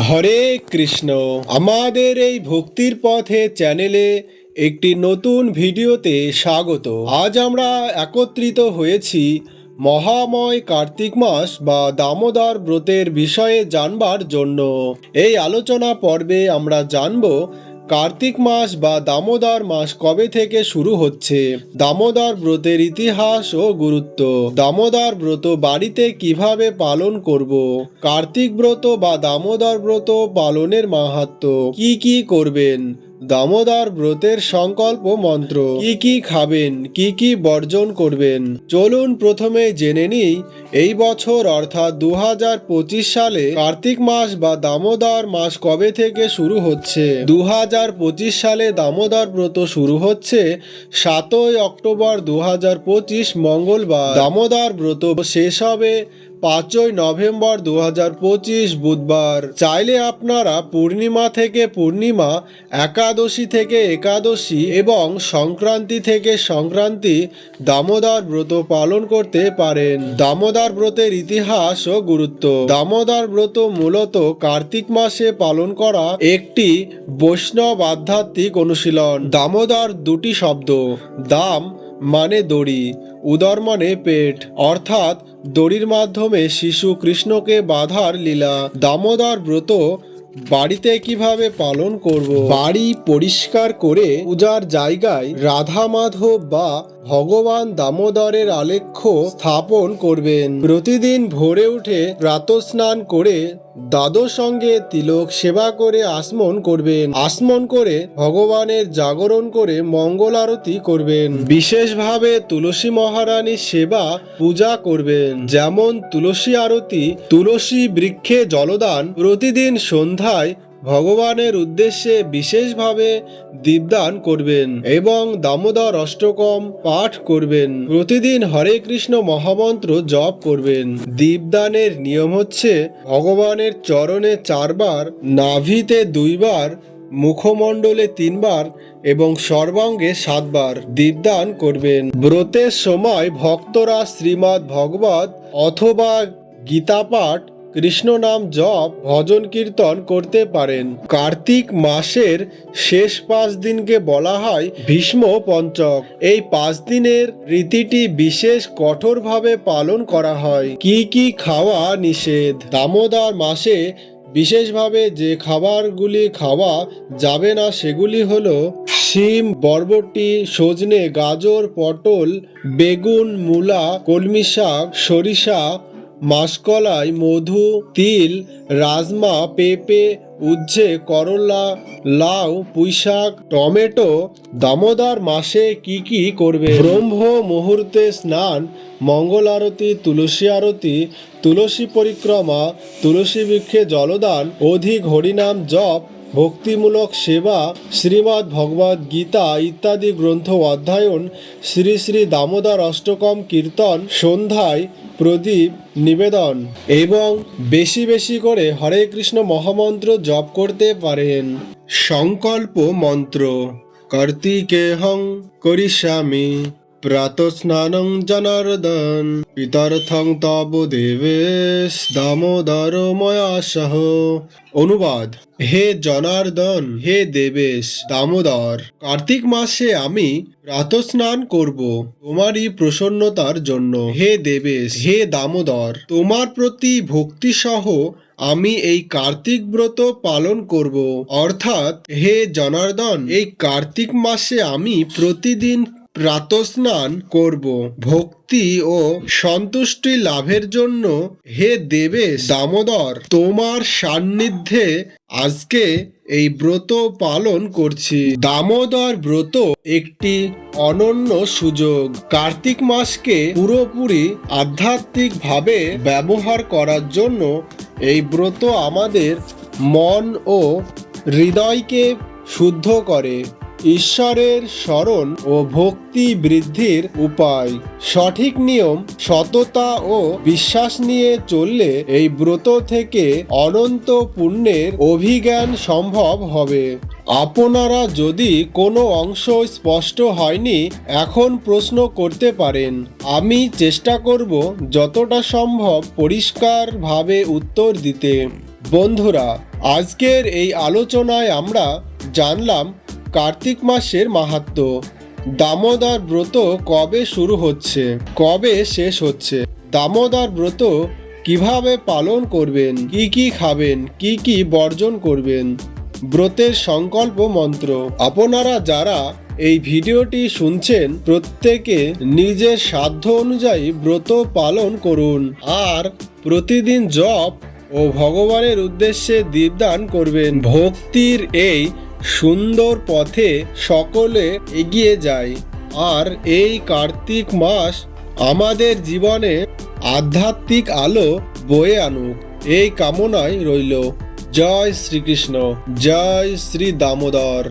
হরে কৃষ্ণ। আমাদের এই ভক্তির পথে চ্যানেলে একটি নতুন ভিডিওতে স্বাগত। আজ আমরা একত্রিত হয়েছি মহাময় কার্তিক মাস বা দামোদর ব্রতের বিষয়ে জানবার জন্য। এই আলোচনা পর্বে আমরা জানব কার্তিক মাস বা দামোদর মাস কবে থেকে শুরু হচ্ছে? দামোদর ব্রতের ইতিহাস ও গুরুত্ব। দামোদর ব্রত বাড়িতে কীভাবে পালন করব? কার্তিক ব্রত বা দামোদর ব্রত পালনের মাহাত্ম কি কি করবেন? দামোদর ব্রতের সংকল্প মন্ত্র। কি কি খাবেন, কি কি বর্জন করবেন? চলুন প্রথমে জেনে নিই, এই বছর অর্থাৎ দু হাজার পঁচিশ সালে কার্তিক মাস বা দামোদর মাস কবে থেকে শুরু হচ্ছে? দু হাজার পঁচিশ সালে দামোদর ব্রত শুরু হচ্ছে সাতই অক্টোবর দু হাজার পঁচিশ মঙ্গলবার। দামোদর ব্রত শেষ হবে পাঁচই নভেম্বর দু হাজার পঁচিশ বুধবার। চাইলে আপনারা পূর্ণিমা থেকে পূর্ণিমা, একাদশী থেকে একাদশী এবং সংক্রান্তি থেকে সংক্রান্তি দামোদর ব্রত পালন করতে পারেন। দামোদর ব্রতের ইতিহাস ও গুরুত্ব। দামোদর ব্রত মূলত কার্তিক মাসে পালন করা একটি বৈষ্ণব আধ্যাত্মিক অনুশীলন। দামোদর দুটি শব্দ। দাম মানে দড়ি। উদর মানে পেট, অর্থাৎ দড়ির মাধ্যমে শিশু কৃষ্ণকে বাধার লীলা। দামোদর ব্রত বাড়িতে কীভাবে পালন করব? বাড়ি পরিষ্কার করে পূজার জায়গায় রাধা মাধব বা ভগবান দামোদরের আলেখ্য স্থাপন করবেন। প্রতিদিন ভোরে উঠে প্রাতস্নান করে দাদর সঙ্গে তিলক সেবা করে আসমন করবেন। আসমন করে ভগবানের জাগরণ করে মঙ্গল আরতি করবেন। বিশেষভাবে তুলসী মহারানীর সেবা পূজা করবেন। যেমন তুলসী আরতি, তুলসী বৃক্ষে জলদান প্রতিদিন সন্ধ্যায় ভগবানের উদ্দেশ্যে বিশেষভাবে দীপদান করবেন এবং দামোদর অষ্টকম পাঠ করবেন। প্রতিদিন হরে কৃষ্ণ মহামন্ত্র জপ করবেন। দীপদানের নিয়ম হচ্ছে ভগবানের চরণে চারবার, নাভিতে দুইবার, মুখমণ্ডলে তিনবার এবং সর্বাঙ্গে সাতবার দীপদান করবেন। ব্রতের সময় ভক্তরা শ্রীমদ্ ভগবত অথবা গীতা পাঠ কৃষ্ণ নাম জপ, ভজন কীর্তন করতে পারেন। কার্তিক মাসের শেষ পাঁচ দিনকে বলা হয় ভীষ্ম পঞ্চক। এই পাঁচ দিনের রীতিটি বিশেষ কঠোরভাবে পালন করা হয়। কি কি খাওয়া নিষেধ? দামোদর মাসে বিশেষভাবে যে খাবারগুলি খাওয়া যাবে না সেগুলি হলো শিম, বরবটি, সজনে, গাজর, পটল, বেগুন, মূলা কলমি শাক সরিষা মাসকলাই, মধু, তিল, রাজমা, পেঁপে, উচ্ছে, করলা, লাউ, পুঁইশাক, টমেটো, দামোদর মাসে কি কি করবে? ব্রহ্ম মুহূর্তে স্নান, মঙ্গল আরতি, তুলসী আরতি, তুলসী পরিক্রমা, তুলসী বৃক্ষে জলদান, অধিক হরিনাম জপ ভক্তিমূলক সেবা, শ্রীমদ্ ভগবদ গীতা ইত্যাদি গ্রন্থ অধ্যয়ন, শ্রী শ্রী দামোদর অষ্টকম কীর্তন, সন্ধ্যায় প্রদীপ নিবেদন এবং বেশি বেশি করে হরে কৃষ্ণ মহামন্ত্র জপ করতে পারেন। সংকল্প মন্ত্র, কার্তিকেহং করিষ্যামি। প্রাতস্নানং জনার্দন। পিতর্থং তব দেবেশ, দামোদর ময়া সহ অনুবাদ, হে জনার্দন, হে দেবেশ, দামোদর, কার্তিক মাসে আমি প্রাতস্নান করব তোমারই প্রসন্নতার জন্য। হে দেবেশ, হে দামোদর, তোমার প্রতি ভক্তি সহ আমি এই কার্তিক ব্রত পালন করব। অর্থাৎ, হে জনার্দন, এই কার্তিক মাসে আমি প্রতিদিন প্রাতস্নান করব। ভক্তি ও সন্তুষ্টি লাভের জন্য হে দেবেশ দামোদর, তোমার সান্নিধ্যে আজকে এই ব্রত পালন করছি। দামোদর ব্রত একটি অনন্য সুযোগ। কার্তিক মাসকে পুরোপুরি আধ্যাত্মিকভাবে ব্যবহার করার জন্য এই ব্রত আমাদের মন ও হৃদয়কে শুদ্ধ করে। ঈশ্বরের স্মরণ ও ভক্তি বৃদ্ধির উপায়। সঠিক নিয়ম, সততা ও বিশ্বাস নিয়ে চললে এই ব্রত থেকে অনন্ত পুণ্যের অভিজ্ঞান সম্ভব হবে। আপনারা যদি কোনো অংশ স্পষ্ট হয়নি, এখন প্রশ্ন করতে পারেন। আমি চেষ্টা করব যতটা সম্ভব পরিষ্কারভাবে উত্তর দিতে। বন্ধুরা, আজকের এই আলোচনায় আমরা জানলাম কার্তিক মাসের মাহাত্ম্য দামোদর ব্রত কবে শুরু হচ্ছে? কবে শেষ হচ্ছে? দামোদর ব্রত কীভাবে পালন করবেন? কি কি খাবেন? কি কি বর্জন করবেন? ব্রতের সংকল্প মন্ত্র। আপনারা যারা এই ভিডিওটি শুনছেন, প্রত্যেকে নিজের সাধ্য অনুযায়ী ব্রত পালন করুন। আর প্রতিদিন জপ ও ভগবানের উদ্দেশ্যে দীপদান করবেন। ভক্তির এই সুন্দর পথে সকলে এগিয়ে যায়। আর এই কার্তিক মাস আমাদের জীবনে আধ্যাত্মিক আলো বয়ে আনুক। এই কামনায় রইল। জয় শ্রীকৃষ্ণ। জয় শ্রী দামোদর।